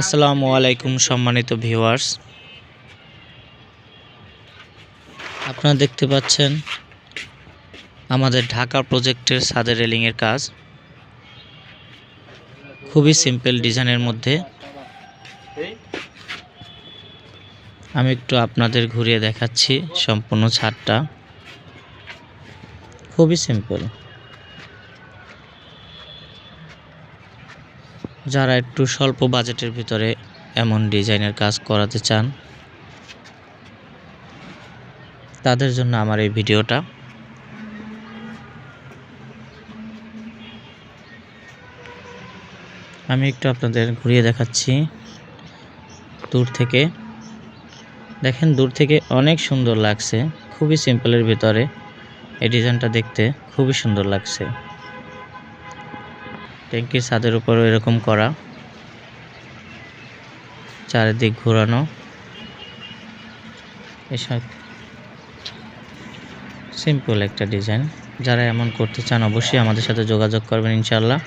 আসসালামু আলাইকুম সম্মানিত ভিউয়ার্স। আপনারা দেখতে পাচ্ছেন আমাদের ঢাকা প্রজেক্টের ছাদের রেলিংয়ের কাজ। খুবই সিম্পল ডিজাইনের মধ্যে। আমি একটু আপনাদের ঘুরিয়ে দেখাচ্ছি সম্পূর্ণ ছাদটা। খুবই সিম্পল। যারা একটু স্বল্প বাজেটের ভিতরে এমন ডিজাইনের কাজ করাতে চান, তাদের জন্য আমার এই ভিডিওটা। আমি একটু আপনাদের ঘুরিয়ে দেখাচ্ছি দূর থেকে। দেখেন, দূর থেকে অনেক সুন্দর লাগছে। খুবই সিম্পলের ভিতরে এই ডিজাইনটা দেখতে খুবই সুন্দর লাগছে। ট্যাঙ্কির ছাদের উপরও এরকম করা। চারিদিক ঘোরানো। এসব সিম্পল একটা ডিজাইন যারা এমন করতে চান, অবশ্যই আমাদের সাথে যোগাযোগ করবেন ইনশাল্লাহ